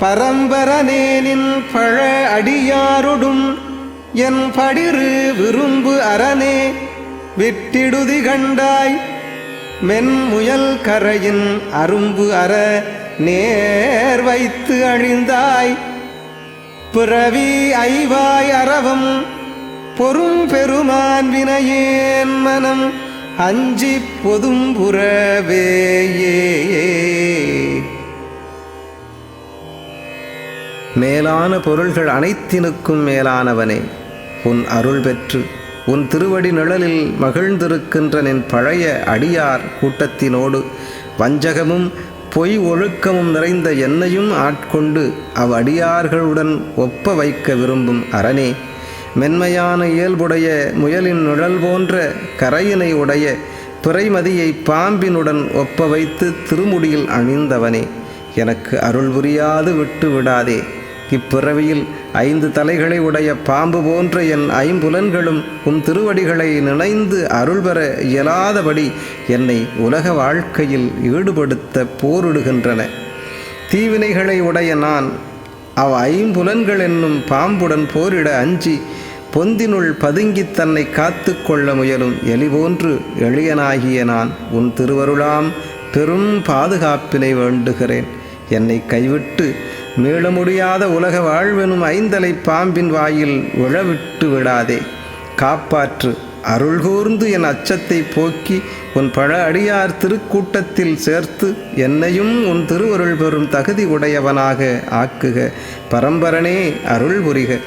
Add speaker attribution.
Speaker 1: பரம்பரனேனின் பழ அடியாருடும் என் படிறு விரும்பு அரணே விட்டிடுதி கண்டாய் மென்முயல் கரையின் அரும்பு அற நேர் வைத்து அழிந்தாய் பிறவி ஐவாய் அறவம் பொறும் பெருமான் வினையேன் மனம் அஞ்சி பொதும்புறவேயே மேலான பொருள்கள் அனைத்தினுக்கும் மேலானவனே. உன் அருள் பெற்று உன் திருவடி நிழலில் மகிழ்ந்திருக்கின்ற நின் பழைய அடியார் கூட்டத்தினோடு வஞ்சகமும் பொய் ஒழுக்கமும் நிறைந்த என்னையும் ஆட்கொண்டு அவ்வடியார்களுடன் ஒப்ப வைக்க விரும்பும் அரணே. மென்மையான இயல்புடைய முயலின் நிழல் போன்ற கரையினை உடைய பிறைமதியை பாம்பினுடன் ஒப்ப வைத்து திருமுடியில் அணிந்தவனே. எனக்கு அருள் புரியாது விட்டு விடாதே. இப்பிறவியில் ஐந்து தலைகளை உடைய பாம்பு போன்ற என் ஐம்புலன்களும் உன் திருவடிகளை நினைந்து அருள் பெற இயலாதபடி என்னை உலக வாழ்க்கையில் ஈடுபடுத்த போரிடுகின்றன. தீவினைகளை உடைய நான் அவ் ஐம்புலன்கள் என்னும் பாம்புடன் போரிட அஞ்சி பொந்தினுள் பதுங்கித் தன்னை காத்து கொள்ள முயலும் எலிபோன்று எளியனாகிய நான் உன் திருவருளாம் பெரும் பாதுகாப்பினை வேண்டுகிறேன். என்னை கைவிட்டு மீள முடியாத உலக வாழ்வெனும் ஐந்தலை பாம்பின் வாயில் உழவிட்டு விடாதே. காப்பாற்று அருள் கூர்ந்து என் அச்சத்தை போக்கி உன் பழ அடியார் திருக்கூட்டத்தில் சேர்த்து என்னையும் உன் திருவருள் பெறும் தகுதி உடையவனாக ஆக்குக. பரம்பரனே அருள் புரிக.